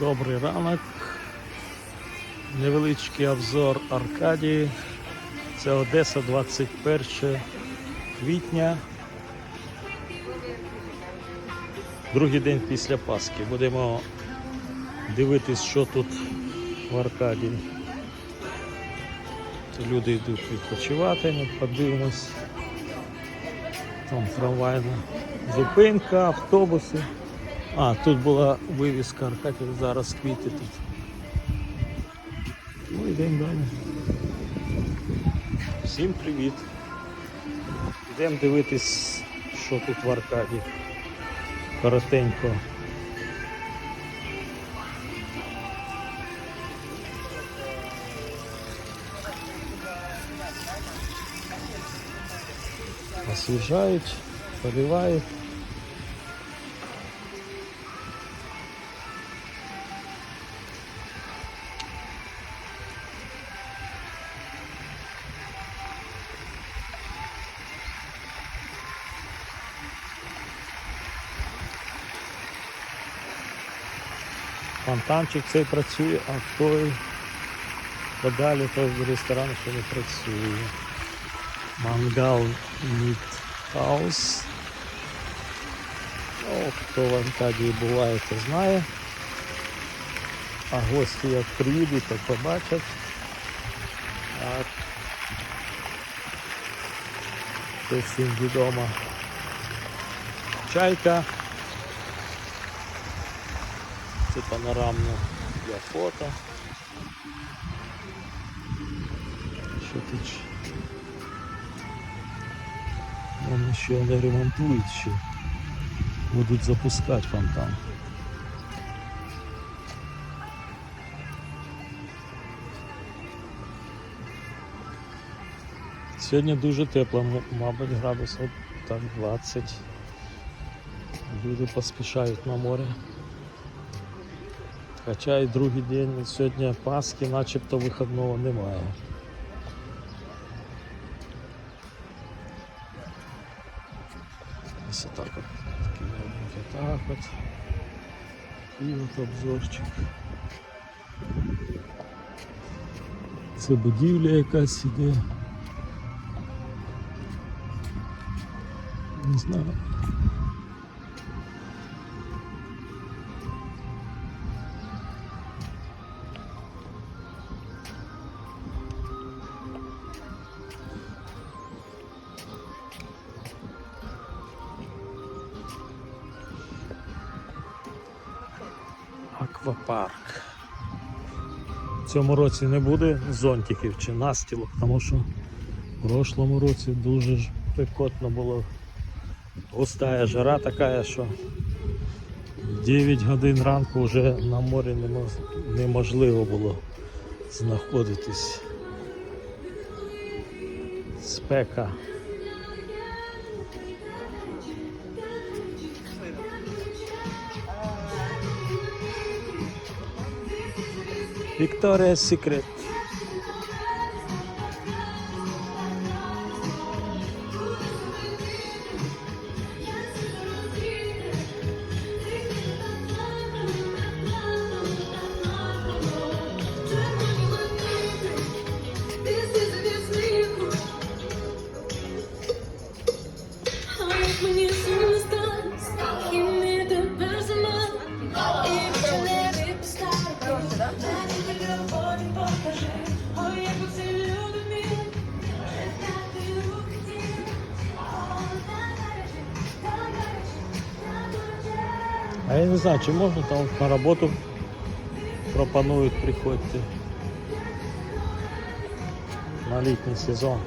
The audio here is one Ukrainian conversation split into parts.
Добрий ранок. Невеличкий обзор Аркадії. Це Одеса 21 квітня. Другий день після Пасхи. Будемо дивитись, що тут в Аркадії. Люди йдуть відпочивати, ми подивимось. Там трамвайна зупинка, автобуси. А, тут була вивіска Аркадія, зараз квіти тут. Ну йдемо далі. Всім привіт. Йдемо дивитись, що тут в Аркаді. Коротенько. Освіжають, поливають. Фонтанчик цей працює, а той подалі той ресторан ще не працює. Мангал Міт Хаус. Ну, хто в Аркадії буває, то знає. А гості як приїдуть, то побачать. А це всім відомо. Чайка. Це панорамно для фото. Що ще? Вони ще не ремонтують ще. Будуть запускати фонтан. Сьогодні дуже тепло, мабуть, градусів так 20. Люди поспішають на море. Хоча і другий день сьогодні Пасхи, начебто вихідного немає. Ось отак от. Так от. І от обзорчик. Це будівля якась іде. Не знаю. Аквапарк. В цьому році не буде зонтиків чи настілок, тому що в прошлому році дуже ж пекотно було. Густая жара така, що 9 годин ранку вже на морі неможливо було знаходитись. Спека. Victoria's Secret. Я не знаю, чи можна там на роботу пропонують приходьте на літній сезон.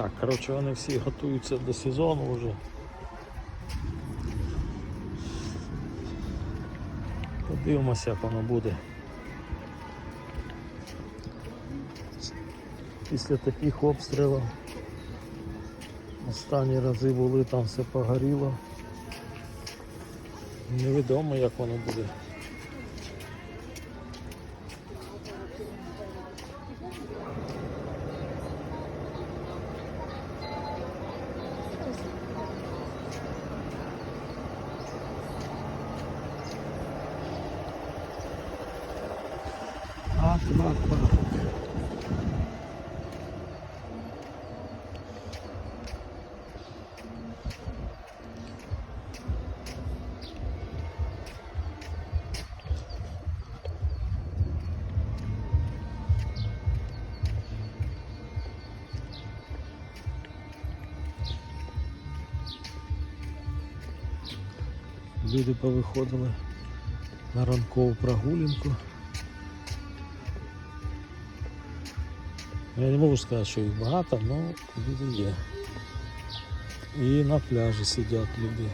Так, коротше, вони всі готуються до сезону вже. Подивимося, як воно буде. Після таких обстрілів Останні рази були, там все погоріло. Невідомо як воно буде. Аквапарк. Люди повиходили на ранкову прогулянку. Я не можу сказати, що їх багато, але люди є. І на пляжі сидять люди.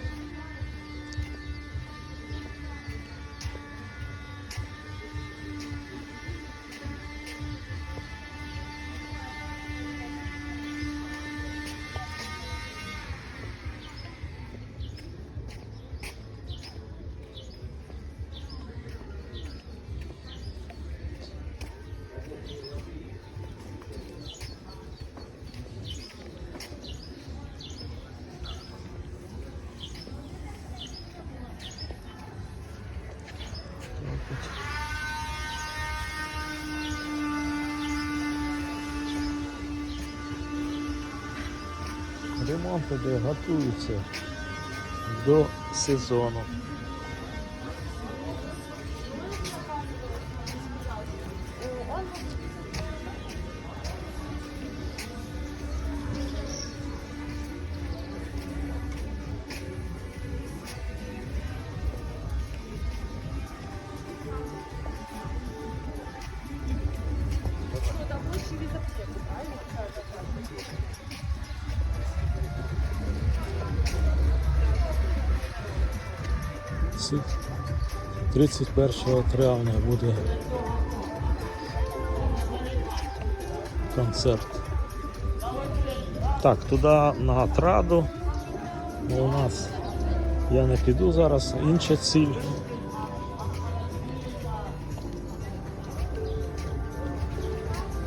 Ремонт іде, готується до сезону. Ці 31 травня буде концерт. Так, туди на Атраду. Ну, У нас я не піду зараз, інша ціль.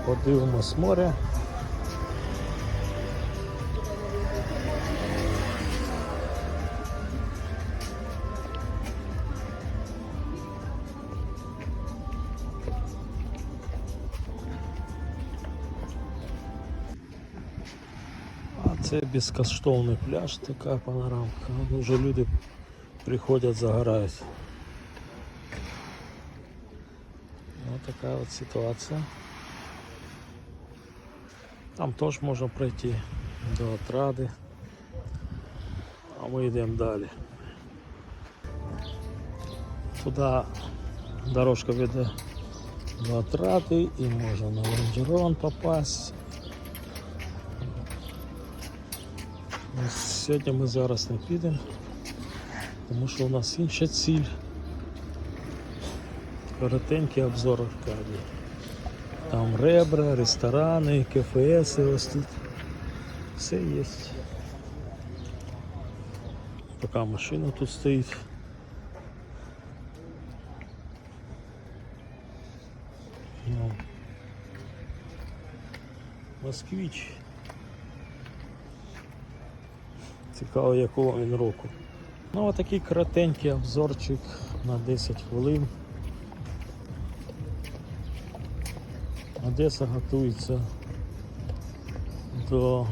Подивимось море. це безкоштовний пляж, така панорамка. Ну, Вже люди приходять, загорають. Ось така от ситуація. Там теж можна пройти до отради. А ми йдемо далі. Туди дорожка веде до отради і можна на лонжерон попасть. Сьогодні ми зараз не підемо, тому що у нас інша ціль. Коротенький обзор Аркадії. Там ребра, ресторани, КФС ось тут. Все є. Поки машина тут стоїть. Ну. Москвич. Цікаво, якого він року. Ну, отакий коротенький обзорчик на 10 хвилин. Одеса готується до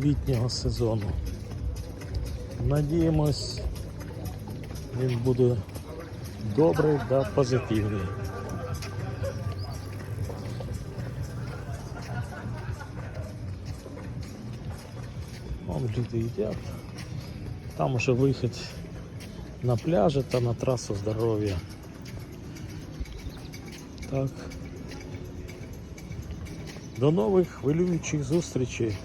літнього сезону. Надіємось, він буде добрий та позитивний. Вон люди їдять. Там уже вихід на пляжі та на трасу здоров'я. Так. До нових хвилюючих зустрічей.